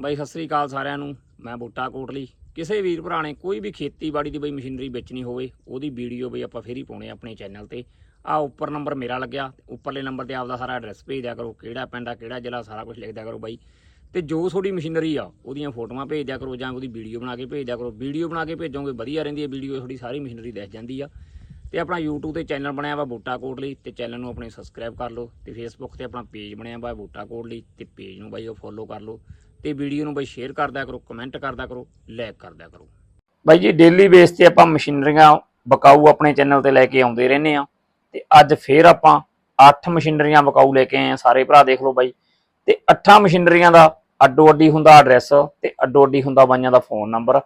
ਬਾਈ, ਸਤਿ ਸ੍ਰੀ ਅਕਾਲ ਸਾਰਿਆਂ ਨੂੰ। ਮੈਂ ਬੂਟਾ ਕੋਟਲੀ। ਕਿਸੇ ਵੀਰ ਭਰਾ ਨੇ ਕੋਈ ਵੀ ਖੇਤੀਬਾੜੀ ਦੀ ਬਈ ਮਸ਼ੀਨਰੀ ਵੇਚਣੀ ਹੋਵੇ, ਉਹਦੀ ਵੀਡੀਓ ਬਈ ਆਪਾਂ ਫੇਰ ਹੀ ਪਾਉਣੇ ਆਪਣੇ ਚੈਨਲ ਤੇ। ਆ ਉੱਪਰ ਨੰਬਰ ਮੇਰਾ ਲੱਗਿਆ, ਉੱਪਰਲੇ ਨੰਬਰ ਤੇ ਆਪਦਾ ਸਾਰਾ ਐਡਰੈਸ ਭੇਜ ਦਿਆ ਕਰੋ, ਕਿਹੜਾ ਪਿੰਡ ਆ, ਕਿਹੜਾ ਜ਼ਿਲ੍ਹਾ, ਸਾਰਾ ਕੁਝ ਲਿਖ ਦਿਆ ਕਰੋ ਬਾਈ। ਤੇ ਜੋ ਤੁਹਾਡੀ ਮਸ਼ੀਨਰੀ ਆ, ਉਹਦੀਆਂ ਫੋਟੋਆਂ ਭੇਜ ਦਿਆ ਕਰੋ ਜਾਂ ਉਹਦੀ ਵੀਡੀਓ ਬਣਾ ਕੇ ਭੇਜ ਦਿਆ ਕਰੋ। ਵੀਡੀਓ ਬਣਾ ਕੇ ਭੇਜੋਗੇ, ਵਧੀਆ ਰਹਿੰਦੀ ਹੈ ਵੀਡੀਓ, ਤੁਹਾਡੀ ਸਾਰੀ ਮਸ਼ੀਨਰੀ ਦਿਖ ਜਾਂਦੀ ਆ। ਤੇ ਆਪਣਾ YouTube ਤੇ ਚੈਨਲ ਬਣਿਆ ਵਾ ਬੂਟਾ ਕੋਟਲੀ, ਤੇ ਚੈਨਲ ਨੂੰ ਆਪਣੇ ਸਬਸਕ੍ਰਾਈਬ ਕਰ ਲਓ, ਤੇ Facebook ਤੇ ਆਪਣਾ ਪੇਜ ਬਣਿਆ ਵਾ ਬੂਟਾ ਕੋਟਲੀ, ਤੇ ਪੇਜ ਨੂੰ ਬਾਈ ਉਹ ਫੋਲੋ ਕਰ ਲਓ। ਤੇ ਵੀਡੀਓ ਨੂੰ ਬਾਈ ਸ਼ੇਅਰ ਕਰਦਿਆ ਕਰੋ ਕਮੈਂਟ ਕਰਦਿਆ ਕਰੋ ਲਾਈਕ ਕਰਦਿਆ ਕਰੋ। ਬਾਈ ਜੀ ਡੇਲੀ ਬੇਸ ਤੇ ਆਪਾਂ ਮਸ਼ੀਨਰੀਆਂ ਬਕਾਊ ਆਪਣੇ ਚੈਨਲ ਤੇ ਲੈ ਕੇ ਆਉਂਦੇ ਰਹਿੰਦੇ ਆ ਤੇ ਅੱਜ ਫੇਰ ਆਪਾਂ 8 ਮਸ਼ੀਨਰੀਆਂ ਬਕਾਊ ਲੈ ਕੇ ਆਏ ਆ ਸਾਰੇ ਭਰਾ ਦੇਖ ਲਓ ਬਾਈ। ਤੇ 8 ਮਸ਼ੀਨਰੀਆਂ ਦਾ ਅੱਡੋ ਅੱਡੀ ਹੁੰਦਾ ਐਡਰੈਸ ਤੇ ਅੱਡੋ ਅੱਡੀ ਹੁੰਦਾ ਬਾਈਆਂ ਦਾ ਫੋਨ ਨੰਬਰ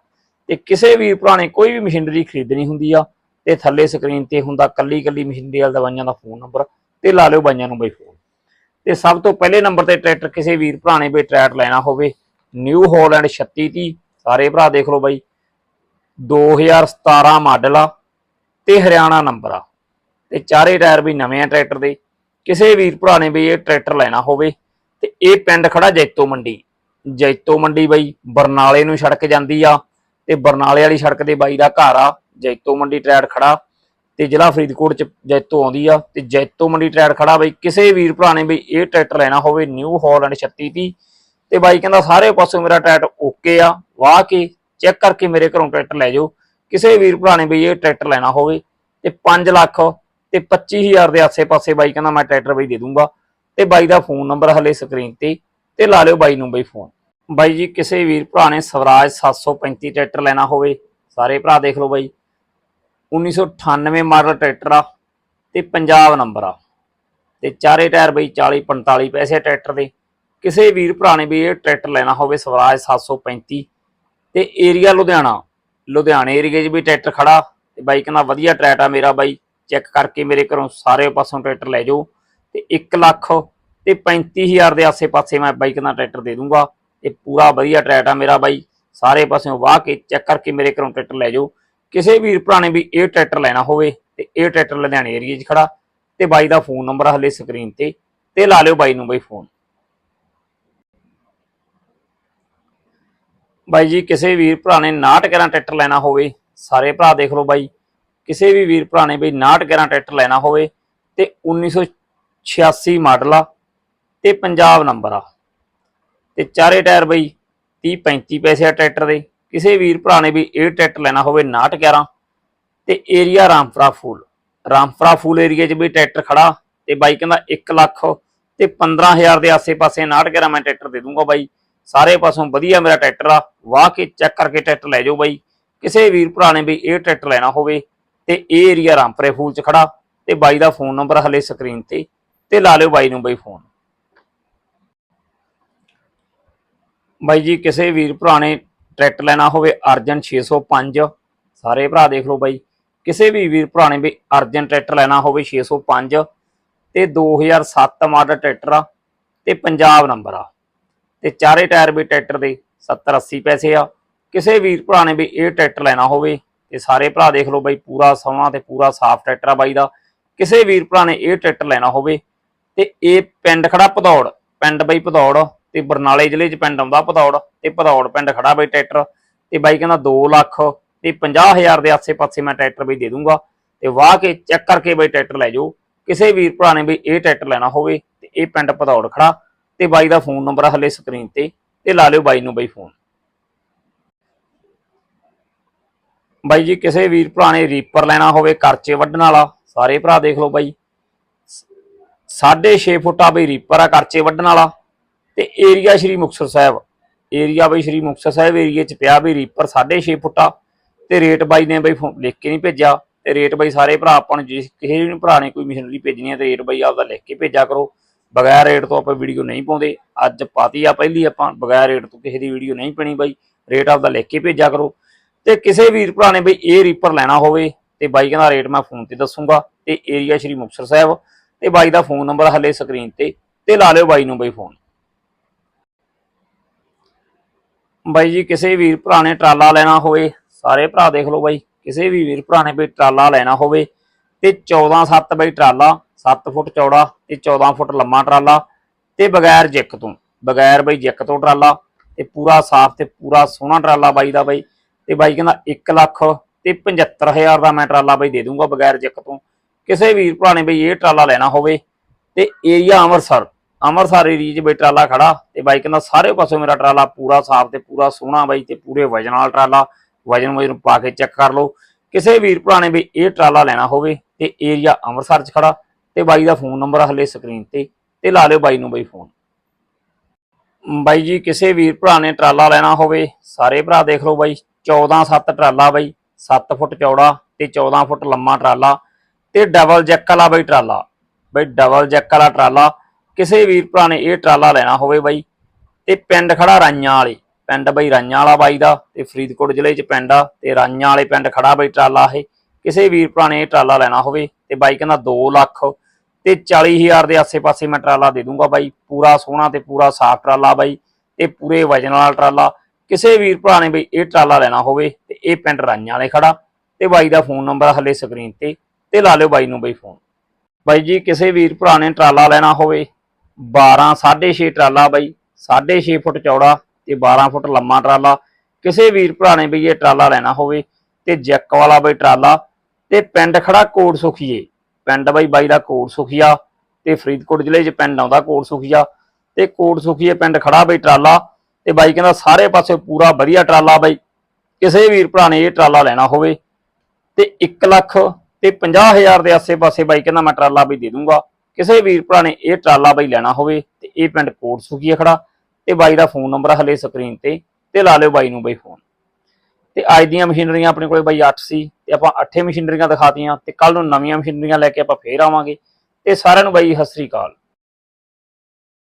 ਤੇ ਕਿਸੇ ਵੀ ਭਰਾ ਨੇ ਕੋਈ ਵੀ ਮਸ਼ੀਨਰੀ ਖਰੀਦਣੀ ਹੁੰਦੀ ਆ ਤੇ ਥੱਲੇ ਸਕਰੀਨ ਤੇ ਹੁੰਦਾ ਕੱਲੀ ਕੱਲੀ ਮਸ਼ੀਨਰੀ ਵਾਲੇ ਦਾ ਬਾਈਆਂ ਦਾ ਫੋਨ ਨੰਬਰ ਤੇ ਲਾ ਲਿਓ ਬਾਈਆਂ ਨੂੰ ਬਾਈ ਫੋਨ ਤੇ ਸਭ ਤੋਂ ਪਹਿਲੇ ਨੰਬਰ ਤੇ ਟਰੈਕਟਰ ਕਿਸੇ ਵੀਰ ਭਰਾ ਨੇ ਵੀ ਟਰੈਕਟਰ ਲੈਣਾ ਹੋਵੇ ਨਿਊ ਹਾਲੈਂਡ 3630 ਸਾਰੇ ਭਰਾ ਦੇਖ ਲਓ ਬਾਈ। 2017 ਮਾਡਲ ਆ ਤੇ ਹਰਿਆਣਾ ਨੰਬਰ ਆ। ਤੇ ਚਾਰੇ ਟਾਇਰ ਵੀ ਨਵੇਂ ਆ ਟਰੈਕਟਰ ਦੇ। ਕਿਸੇ ਵੀਰ ਭਰਾ ਨੇ ਵੀ ਇਹ ਟਰੈਕਟਰ ਲੈਣਾ ਹੋਵੇ, ਤੇ ਇਹ ਪਿੰਡ ਖੜਾ ਜੈਤੋ ਮੰਡੀ। ਜੈਤੋ ਮੰਡੀ ਬਾਈ, ਬਰਨਾਲੇ ਨੂੰ ਸੜਕ ਜਾਂਦੀ ਆ, ਤੇ ਬਰਨਾਲੇ ਵਾਲੀ ਸੜਕ ਦੇ ਬਾਈ ਦਾ ਘਰ ਆ, ਜੈਤੋ ਮੰਡੀ ਟਰੈਕਟਰ ਖੜਾ। ਤੇ ਜ਼ਿਲ੍ਹਾ ਫਰੀਦਕੋਟ ਚ ਜੈਤੋ ਆਉਂਦੀ ਆ ਤੇ ਜੈਤੋ ਮੰਡੀ ਟਰੈਕਟਰ ਖੜਾ ਬਈ, ਕਿਸੇ ਵੀਰ ਭਰਾ ਨੇ ਬਈ ਇਹ ਟਰੈਕਟਰ ਲੈਣਾ ਹੋਵੇ ਨਿਊ ਹਾਲੈਂਡ 3630 ਤੇ ਬਾਈ ਕਹਿੰਦਾ ਸਾਰੇ ਪਾਸੋਂ ਮੇਰਾ ਟਰੈਕਟਰ ਓਕੇ ਆ, ਵਾਹ ਕੇ ਚੈੱਕ ਕਰਕੇ ਮੇਰੇ ਘਰੋਂ ਟਰੈਕਟਰ ਲੈ ਜਾਓ। ਕਿਸੇ ਵੀਰ ਭਰਾ ਨੇ ਬਈ ਇਹ ਟਰੈਕਟਰ ਲੈਣਾ ਹੋਵੇ ਤੇ 5 ਲੱਖ ਤੇ 25000 ਦੇ ਆਸੇ-ਪਾਸੇ ਬਾਈ ਕਹਿੰਦਾ ਮੈਂ ਟਰੈਕਟਰ ਬਾਈ ਦੇ ਦੂੰਗਾ। ਤੇ ਬਾਈ ਦਾ ਫੋਨ ਨੰਬਰ ਹਲੇ ਸਕਰੀਨ ਤੇ ਤੇ ਲਾ ਲਿਓ ਬਾਈ ਨੂੰ ਬਈ ਫੋਨ। ਬਾਈ ਜੀ, ਕਿਸੇ ਵੀਰ ਭਰਾ ਨੇ ਸਵਰਾਜ 735 ਟਰੈਕਟਰ ਲੈਣਾ ਹੋਵੇ, ਸਾਰੇ ਭਰਾ ਦੇਖ ਲਓ ਬਾਈ। 1998 ਮਾਡਲ ਟਰੈਕਟਰ ਆ ਤੇ ਪੰਜਾਬ ਨੰਬਰ ਆ। ਤੇ ਚਾਰੇ ਟਾਇਰ ਬਈ 40 45 ਪੈਸੇ ਆ ਟਰੈਕਟਰ ਦੇ। ਕਿਸੇ ਵੀਰ ਭਰਾ ਨੇ ਵੀ ਇਹ ਟਰੈਕਟਰ ਲੈਣਾ ਹੋਵੇ ਸਵਰਾਜ 735 ਤੇ ਏਰੀਆ ਲੁਧਿਆਣਾ, ਲੁਧਿਆਣੇ ਏਰੀਏ 'ਚ ਵੀ ਟਰੈਕਟਰ ਖੜਾ। ਤੇ ਬਾਈ ਕਹਿੰਦਾ ਵਧੀਆ ਟਰੈਕਟਰ ਆ ਮੇਰਾ ਬਾਈ, ਚੈੱਕ ਕਰਕੇ ਮੇਰੇ ਘਰੋਂ ਸਾਰੇ ਪਾਸੋਂ ਟਰੈਕਟਰ ਲੈ ਜਾਓ। ਤੇ 1 ਲੱਖ ਤੇ 35000 ਦੇ ਆਸੇ-ਪਾਸੇ ਮੈਂ ਬਾਈ ਕਹਿੰਦਾ ਟਰੈਕਟਰ ਦੇ ਦੂੰਗਾ। ਇਹ ਪੂਰਾ ਵਧੀਆ ਟਰੈਕਟਰ ਆ ਮੇਰਾ ਬਾਈ। ਸਾਰੇ ਪਾਸਿਓਂ ਵਾਹ ਕੇ ਚੈੱਕ ਕਰਕੇ ਮੇਰੇ ਘਰੋਂ ਟਰੈਕਟਰ ਲੈ ਜਾਓ। ਕਿਸੇ ਵੀਰ ਭਰਾ ਨੇ ਵੀ ਇਹ ਟਰੈਕਟਰ ਲੈਣਾ ਹੋਵੇ ਤੇ ਇਹ ਟਰੈਕਟਰ ਲੁਧਿਆਣੇ ਏਰੀਏ 'ਚ ਖੜਾ ਤੇ ਬਾਈ ਦਾ ਫੋਨ ਨੰਬਰ ਹਲੇ ਸਕਰੀਨ ਤੇ ਤੇ ਲਾ ਲਿਓ ਬਾਈ ਨੂੰ ਬਾਈ ਫੋਨ ਬਾਈ ਜੀ, ਕਿਸੇ ਵੀਰ ਭਰਾ ਨੇ 69 11 ਟਰੈਕਟਰ ਲੈਣਾ ਹੋਵੇ, ਸਾਰੇ ਭਰਾ ਦੇਖ ਲਓ ਬਾਈ। ਕਿਸੇ ਵੀ ਵੀਰ ਭਰਾ ਨੇ ਬਈ 69 11 ਟਰੈਕਟਰ ਲੈਣਾ ਹੋਵੇ ਤੇ 1986 ਮਾਡਲ ਆ ਤੇ ਪੰਜਾਬ ਨੰਬਰ ਆ। ਤੇ ਚਾਰੇ ਟਾਇਰ ਬਈ 30 35 ਪੈਸੇ ਆ ਟਰੈਕਟਰ ਦੇ। ਕਿਸੇ ਵੀਰ ਭਰਾ ਨੇ ਵੀ ਇਹ ਟਰੈਕਟਰ ਲੈਣਾ ਹੋਵੇ 69 11 ਤੇ ਏਰੀਆ ਰਾਮਪੁਰਾ ਫੂਲ। ਰਾਮਪੁਰਾ ਫੂਲ ਏਰੀਆ 'ਚ ਵੀ ਟਰੈਕਟਰ ਖੜਾ ਤੇ ਬਾਈ ਕਹਿੰਦਾ 1 ਲੱਖ ਤੇ 15000 ਦੇ ਆਸੇ-ਪਾਸੇ 69 11 ਮੈਂ ਟਰੈਕਟਰ ਦੇ ਦੂੰਗਾ ਬਾਈ। ਸਾਰੇ ਪਾਸੋਂ ਵਧੀਆ ਮੇਰਾ ਟਰੈਕਟਰ ਆ। ਵਾਹ ਕੇ ਚੈੱਕ ਕਰਕੇ ਟਰੈਕਟਰ ਲੈ ਜਾਓ ਬਾਈ। ਕਿਸੇ ਵੀਰ ਭਰਾ ਨੇ ਵੀ ਇਹ ਟਰੈਕਟਰ ਲੈਣਾ ਹੋਵੇ ਤੇ ਇਹ ਏਰੀਆ ਰਾਮਪੁਰੇ ਫੂਲ 'ਚ ਖੜਾ ਤੇ ਬਾਈ ਦਾ ਫੋਨ ਨੰਬਰ ਹਲੇ ਸਕਰੀਨ ਤੇ ਤੇ ਲਾ ਲਿਓ ਬਾਈ ਨੂੰ ਬਾਈ ਫੋਨ। ਬਾਈ ਜੀ, ਕਿਸੇ ਵੀਰ ਭਰਾ ਨੇ ਟਰੈਕਟਰ ਲੈਣਾ ਹੋਵੇ ਅਰਜਨ 605 ਸਾਰੇ ਭਰਾ ਦੇਖ ਲਓ ਬਾਈ, ਕਿਸੇ ਵੀ ਵੀਰ ਭਰਾ ਨੇ ਵੀ ਅਰਜਨ ਟਰੈਕਟਰ ਲੈਣਾ ਹੋਵੇ 605 ਤੇ 2007 ਮਾਡਲ ਟਰੈਕਟਰ ਆ, ਤੇ ਪੰਜਾਬ ਨੰਬਰ ਆ। ਤੇ ਚਾਰੇ ਟਾਇਰ ਵੀ ਟਰੈਕਟਰ ਦੇ 70 80 ਪੈਸੇ ਆ। ਕਿਸੇ ਵੀਰ ਭਰਾ ਨੇ ਵੀ ਇਹ ਟਰੈਕਟਰ ਲੈਣਾ ਹੋਵੇ, ਤੇ ਸਾਰੇ ਭਰਾ ਦੇਖ ਲਓ ਬਾਈ, ਪੂਰਾ ਸੋਹਣਾ ਤੇ ਪੂਰਾ ਸਾਫ਼ ਟਰੈਕਟਰ ਆ ਬਾਈ ਦਾ। ਕਿਸੇ ਵੀਰ ਭਰਾ ਨੇ ਇਹ ਟਰੈਕਟਰ ਲੈਣਾ ਹੋਵੇ, ਤੇ ਇਹ ਪਿੰਡ ਖੜਾ ਭਦੌੜ, ਪਿੰਡ ਬਾਈ ਭਦੌੜ। ਤੇ ਬਰਨਾਲੇ ਜ਼ਿਲ੍ਹੇ 'ਚ ਪਿੰਡ ਆਉਂਦਾ ਭਦੌੜ, ਤੇ ਭਦੌੜ ਪਿੰਡ ਖੜਾ ਬਈ ਟਰੈਕਟਰ, ਤੇ ਬਾਈ ਕਹਿੰਦਾ 2 ਲੱਖ ਤੇ 50000 ਦੇ ਆਸੇ-ਪਾਸੇ ਮੈਂ ਟਰੈਕਟਰ ਬਈ ਦੇ ਦੂੰਗਾ, ਤੇ ਵਾਹ ਕੇ ਚੈੱਕ ਕਰਕੇ ਬਈ ਟਰੈਕਟਰ ਲੈ ਜਾਓ। ਕਿਸੇ ਵੀਰ ਭਰਾ ਨੇ ਬਈ ਇਹ ਟਰੈਕਟਰ ਲੈਣਾ ਹੋਵੇ ਤੇ ਇਹ ਪਿੰਡ ਭਦੌੜ ਖੜਾ, ਤੇ ਬਾਈ ਦਾ ਫੋਨ ਨੰਬਰ ਹਲੇ ਸਕਰੀਨ ਤੇ ਤੇ ਲਾ ਲਿਓ ਬਾਈ ਨੂੰ ਬਈ ਫੋਨ। ਬਾਈ ਜੀ, ਕਿਸੇ ਵੀਰ ਭਰਾ ਨੇ ਰੀਪਰ ਲੈਣਾ ਹੋਵੇ, ਕਰਚੇ ਵੱਢਣ ਵਾਲਾ, ਸਾਰੇ ਭਰਾ ਦੇਖ ਲਓ ਬਾਈ। 6.5 ਫੁੱਟਾ ਬਈ ਰੀਪਰ ਆ, ਕਰਚੇ ਵੱਢਣ ਵਾਲਾ। ਤੇ ਏਰੀਆ ਸ਼੍ਰੀ ਮੁਕਤਸਰ ਸਾਹਿਬ। ਏਰੀਆ ਬਈ ਸ਼੍ਰੀ ਮੁਕਤਸਰ ਸਾਹਿਬ ਏਰੀਏ ਚ ਪਿਆ ਵੀ ਰੀਪਰ 6.5 ਫੁੱਟਾ ਤੇ ਰੇਟ ਬਾਈ ਨੇ ਬਈ ਫੋ- ਲਿਖ ਕੇ ਨਹੀਂ ਭੇਜਿਆ ਤੇ ਰੇਟ ਬਾਈ ਸਾਰੇ ਭਰਾ ਆਪਾਂ ਨੂੰ ਜਿਸ ਕਿਸੇ ਵੀ ਭਰਾ ਨੇ ਕੋਈ ਮਸ਼ੀਨਰੀ ਭੇਜਣੀ ਹੈ ਤੇ ਰੇਟ ਬਾਈ ਆਪਦਾ ਲਿਖ ਕੇ ਭੇਜਿਆ ਕਰੋ। ਬਗੈਰ ਰੇਟ ਤੋਂ ਆਪਾਂ ਵੀਡੀਓ ਨਹੀਂ ਪਾਉਂਦੇ। ਅੱਜ ਪਾਤੀ ਆ ਪਹਿਲੀ ਆਪਾਂ, ਬਗੈਰ ਰੇਟ ਤੋਂ ਕਿਸੇ ਦੀ ਵੀਡੀਓ ਨਹੀਂ ਪੈਣੀ ਬਾਈ। ਰੇਟ ਆਪਦਾ ਲਿਖ ਕੇ ਭੇਜਿਆ ਕਰੋ। ਤੇ ਕਿਸੇ ਵੀਰ ਭਰਾ ਨੇ ਬਈ ਇਹ ਰੀਪਰ ਲੈਣਾ ਹੋਵੇ ਤੇ ਬਾਈ ਕਹਿੰਦਾ ਰੇਟ ਮੈਂ ਫੋਨ ਤੇ ਦੱਸੂਗਾ। ਤੇ ਏਰੀਆ ਸ਼੍ਰੀ ਮੁਕਤਸਰ ਸਾਹਿਬ ਤੇ ਬਾਈ ਦਾ ਫੋਨ ਨੰਬਰ ਹਲੇ ਸਕਰੀਨ ਤੇ। ਤੇ ਲਾ ਲਿਓ ਬਾਈ ਨੂੰ ਬਈ ਫੋਨ ਬਾਈ ਜੀ, ਕਿਸੇ ਵੀਰ ਭਰਾ ਨੇ ਟਰਾਲਾ ਲੈਣਾ ਹੋਵੇ, ਸਾਰੇ ਭਰਾ ਦੇਖ ਲਓ ਬਾਈ, ਕਿਸੇ ਵੀ ਵੀਰ ਭਰਾ ਨੇ ਬਈ ਟਰਾਲਾ ਲੈਣਾ ਹੋਵੇ, ਤੇ 14 7 ਬਾਈ ਟਰਾਲਾ 7 ਫੁੱਟ ਚੌੜਾ ਤੇ 14 ਫੁੱਟ ਲੰਮਾ ਟਰਾਲਾ, ਤੇ ਬਗੈਰ ਜਿੱਕ ਤੋਂ, ਬਗੈਰ ਬਾਈ ਜਿੱਕ ਤੋਂ ਟਰਾਲਾ, ਤੇ ਪੂਰਾ ਸਾਫ਼ ਤੇ ਪੂਰਾ ਸੋਹਣਾ ਟਰਾਲਾ ਬਾਈ ਦਾ ਬਾਈ, ਤੇ ਬਾਈ ਕਹਿੰਦਾ 1 ਲੱਖ ਤੇ 75000 ਦਾ ਮੈਂ ਟਰਾਲਾ ਬਾਈ ਦੇ ਦੂੰਗਾ ਬਗੈਰ ਜਿੱਕ ਤੋਂ, ਕਿਸੇ ਵੀਰ ਭਰਾ ਨੇ ਬਈ ਇਹ ਟਰਾਲਾ ਲੈਣਾ ਹੋਵੇ, ਤੇ ਏਰੀਆ ਅੰਮ੍ਰਿਤਸਰ ਅੰਮ੍ਰਿਤਸਰ ਏਰੀਏ 'ਚ ਬਈ ਟਰਾਲਾ ਖੜਾ ਤੇ ਬਾਈ ਕਹਿੰਦਾ ਸਾਰੇ ਪਾਸੋਂ ਮੇਰਾ ਟਰਾਲਾ ਪੂਰਾ ਸਾਫ਼ ਤੇ ਪੂਰਾ ਸੋਹਣਾ ਬਾਈ ਤੇ ਪੂਰੇ ਵਜਨ ਵਾਲਾ ਟਰਾਲਾ, ਵਜਨ ਵਜਨ ਪਾ ਕੇ ਚੈੱਕ ਕਰ ਲਓ। ਕਿਸੇ ਵੀਰ ਭਰਾ ਨੇ ਵੀ ਇਹ ਟਰਾਲਾ ਲੈਣਾ ਹੋਵੇ ਤੇ ਏਰੀਆ ਅੰਮ੍ਰਿਤਸਰ 'ਚ ਖੜਾ ਤੇ ਬਾਈ ਦਾ ਫੋਨ ਨੰਬਰ ਹਲੇ ਸਕਰੀਨ ਤੇ ਤੇ ਲਾ ਲਿਓ ਬਾਈ ਨੂੰ ਬਾਈ ਫੋਨ। ਬਾਈ ਜੀ, ਕਿਸੇ ਵੀਰ ਭਰਾ ਨੇ ਟਰਾਲਾ ਲੈਣਾ ਹੋਵੇ, ਸਾਰੇ ਭਰਾ ਦੇਖ ਲਓ ਬਾਈ 14 7 ਟਰਾਲਾ ਬਾਈ 7 ਫੁੱਟ ਚੌੜਾ ਤੇ 14 ਫੁੱਟ ਲੰਮਾ ਟਰਾਲਾ ਤੇ ਡਬਲ ਜੈਕ ਵਾਲਾ ਬਾਈ ਟਰਾਲਾ, ਬਾਈ ਡਬਲ ਜੈਕ ਵਾਲਾ ਟਰਾਲਾ ਕਿਸੇ ਵੀਰ ਭਰਾ ਨੇ ਇਹ ਟਰਾਲਾ ਲੈਣਾ ਹੋਵੇ ਬਾਈ ਤੇ ਪਿੰਡ ਖੜਾ ਰਾਈਆਂ ਵਾਲੇ, ਪਿੰਡ ਬਾਈ ਰਾਈਆਂ ਵਾਲਾ ਬਾਈ ਦਾ ਤੇ ਫਰੀਦਕੋਟ ਜ਼ਿਲ੍ਹੇ 'ਚ ਪਿੰਡ ਆ ਤੇ ਰਾਈਆਂ ਵਾਲੇ ਪਿੰਡ ਖੜਾ ਬਾਈ ਟਰਾਲਾ ਇਹ, ਕਿਸੇ ਵੀਰ ਭਰਾ ਨੇ ਇਹ ਟਰਾਲਾ ਲੈਣਾ ਹੋਵੇ ਤੇ ਬਾਈ ਕਹਿੰਦਾ 2 ਲੱਖ ਤੇ 40000 ਦੇ ਆਸੇ-ਪਾਸੇ ਮੈਂ ਟਰਾਲਾ ਦੇ ਦੂੰਗਾ ਬਾਈ, ਪੂਰਾ ਸੋਹਣਾ ਤੇ ਪੂਰਾ ਸਾਫ਼ ਟਰਾਲਾ ਬਾਈ ਤੇ ਪੂਰੇ ਵਜਨ ਵਾਲਾ ਟਰਾਲਾ, ਕਿਸੇ ਵੀਰ ਭਰਾ ਨੇ ਬਈ ਇਹ ਟਰਾਲਾ ਲੈਣਾ ਹੋਵੇ ਤੇ ਇਹ ਪਿੰਡ ਰਾਈਆਂ ਵਾਲੇ ਖੜਾ ਤੇ ਬਾਈ ਦਾ ਫੋਨ ਨੰਬਰ ਹਲੇ ਸਕਰੀਨ ਤੇ ਤੇ ਲਾ ਲਿਓ ਬਾਈ ਨੂੰ ਬਈ ਫੋਨ। ਬਾਈ ਜੀ, ਕਿਸੇ ਵੀਰ ਭਰਾ ਨੇ ਟਰਾਲਾ ਲੈਣਾ ਹੋਵੇ 12 6.5 ਟਰਾਲਾ ਬਾਈ 6.5 ਫੁੱਟ ਚੌੜਾ ਤੇ 12 ਫੁੱਟ ਲੰਮਾ ਟਰਾਲਾ। ਕਿਸੇ ਵੀਰ ਭਰਾ ਨੇ ਬਈ ਇਹ ਟਰਾਲਾ ਲੈਣਾ ਹੋਵੇ ਤੇ ਜੈਕ ਵਾਲਾ ਬਈ ਟਰਾਲਾ ਤੇ ਪਿੰਡ ਖੜਾ ਕੋਟ ਸੁਖੀਏ। ਪਿੰਡ ਬਾਈ ਬਾਈ ਦਾ ਕੋਟ ਸੁਖੀਆ ਤੇ ਫਰੀਦਕੋਟ ਜ਼ਿਲ੍ਹੇ 'ਚ ਪਿੰਡ ਆਉਂਦਾ ਕੋਟ ਸੁਖੀਆ ਤੇ ਕੋਟ ਸੁਖੀਏ ਪਿੰਡ ਖੜਾ ਬਈ ਟਰਾਲਾ ਤੇ ਬਾਈ ਕਹਿੰਦਾ ਸਾਰੇ ਪਾਸੇ ਪੂਰਾ ਵਧੀਆ ਟਰਾਲਾ ਬਾਈ। ਕਿਸੇ ਵੀਰ ਭਰਾ ਨੇ ਇਹ ਟਰਾਲਾ ਲੈਣਾ ਹੋਵੇ ਤੇ 1 ਲੱਖ ਤੇ 50000 ਦੇ ਆਸੇ-ਪਾਸੇ ਬਾਈ ਕਹਿੰਦਾ ਮੈਂ ਟਰਾਲਾ ਵੀ ਦੇ ਦੂੰਗਾ। ਕਿਸੇ ਵੀਰ ਭਰਾ ਨੇ ਇਹ ਟਰਾਲਾ ਬਾਈ ਲੈਣਾ ਹੋਵੇ ਤੇ ਇਹ ਪਿੰਡ ਕੋਟ ਸੁਖੀਆ ਖੜਾ ਤੇ ਬਾਈ ਦਾ ਫੋਨ ਨੰਬਰ ਹਲੇ ਸਕਰੀਨ ਤੇ ਤੇ ਲਾ ਲਿਓ ਬਾਈ ਨੂੰ ਬਾਈ ਫੋਨ। ਤੇ ਅੱਜ ਦੀਆਂ ਮਸ਼ੀਨਰੀਆਂ ਆਪਣੇ ਕੋਲੇ ਬਾਈ 8 ਸੀ ਤੇ ਆਪਾਂ 8 ਮਸ਼ੀਨਰੀਆਂ ਦਿਖਾਤੀਆਂ ਤੇ ਕੱਲ ਨੂੰ ਨਵੀਆਂ ਮਸ਼ੀਨਰੀਆਂ ਲੈ ਕੇ ਆਪਾਂ ਫੇਰ ਆਵਾਂਗੇ। ਤੇ ਸਾਰਿਆਂ ਨੂੰ ਬਾਈ ਸਤਿ ਸ੍ਰੀ ਅਕਾਲ।